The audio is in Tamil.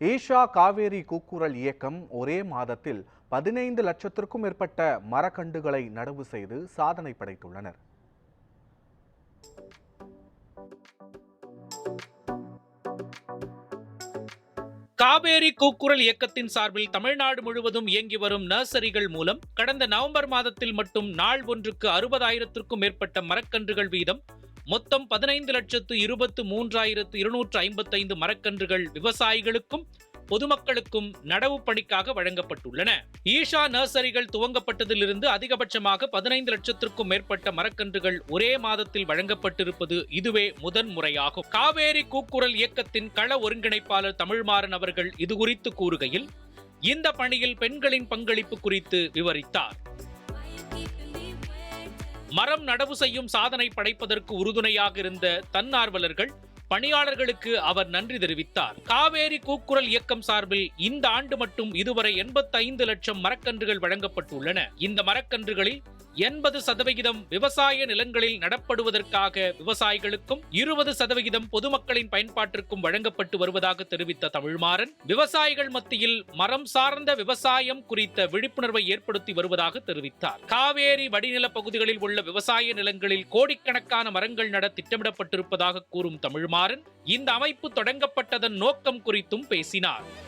ஈஷா காவேரி கூக்குரல் இயக்கம் ஒரே மாதத்தில் பதினைந்து லட்சத்திற்கும் மேற்பட்ட மரக்கண்டுகளை நடவு செய்து சாதனை படைத்துள்ளனர். காவேரி கூக்குரல் இயக்கத்தின் சார்பில் தமிழ்நாடு முழுவதும் இயங்கி வரும் நர்சரிகள் மூலம் கடந்த நவம்பர் மாதத்தில் மட்டும் நாள் ஒன்றுக்கு அறுபதாயிரத்திற்கும் மேற்பட்ட மரக்கன்றுகள் வீதம் மொத்தம் பதினைந்து லட்சத்து இருபத்து மூன்றாயிரத்து இருநூற்று ஐம்பத்தைந்து மரக்கன்றுகள் விவசாயிகளுக்கும் பொதுமக்களுக்கும் நடவு பணிக்காக வழங்கப்பட்டுள்ளன. ஈஷா நர்சரிகள் துவங்கப்பட்டதிலிருந்து அதிகபட்சமாக பதினைந்து லட்சத்திற்கும் மேற்பட்ட மரக்கன்றுகள் ஒரே மாதத்தில் வழங்கப்பட்டிருப்பது இதுவே முதன் முறையாகும். காவேரி கூக்குரல் இயக்கத்தின் கள ஒருங்கிணைப்பாளர் தமிழ்மாறன் அவர்கள் இதுகுறித்து கூறுகையில் இந்த பணியில் பெண்களின் பங்களிப்பு குறித்து விவரித்தார். மரம் நடவு செய்யும் சாதனை படைப்பதற்கு உறுதுணையாக இருந்த தன்னார்வலர்கள் பணியாளர்களுக்கு அவர் நன்றி தெரிவித்தார். காவேரி கூக்குரல் இயக்கம் சார்பில் இந்த ஆண்டு மட்டும் இதுவரை 85 லட்சம் மரக்கன்றுகள் வழங்கப்பட்டுள்ளன. இந்த மரக்கன்றுகளில் எண்பது சதவிகிதம் விவசாய நிலங்களில் நடப்படுவதற்காக விவசாயிகளுக்கும் இருபது சதவிகிதம் பொதுமக்களின் பயன்பாட்டிற்கும் வழங்கப்பட்டு வருவதாக தெரிவித்த தமிழ்மாறன் விவசாயிகள் மத்தியில் மரம் சார்ந்த விவசாயம் குறித்த விழிப்புணர்வை ஏற்படுத்தி வருவதாக தெரிவித்தார். காவேரி வடிநில பகுதிகளில் உள்ள விவசாய நிலங்களில் கோடிக்கணக்கான மரங்கள் நட திட்டமிடப்பட்டிருப்பதாக கூறும் தமிழ்மாறன் இந்த அமைப்பு தொடங்கப்பட்டதன் நோக்கம் குறித்தும் பேசினார்.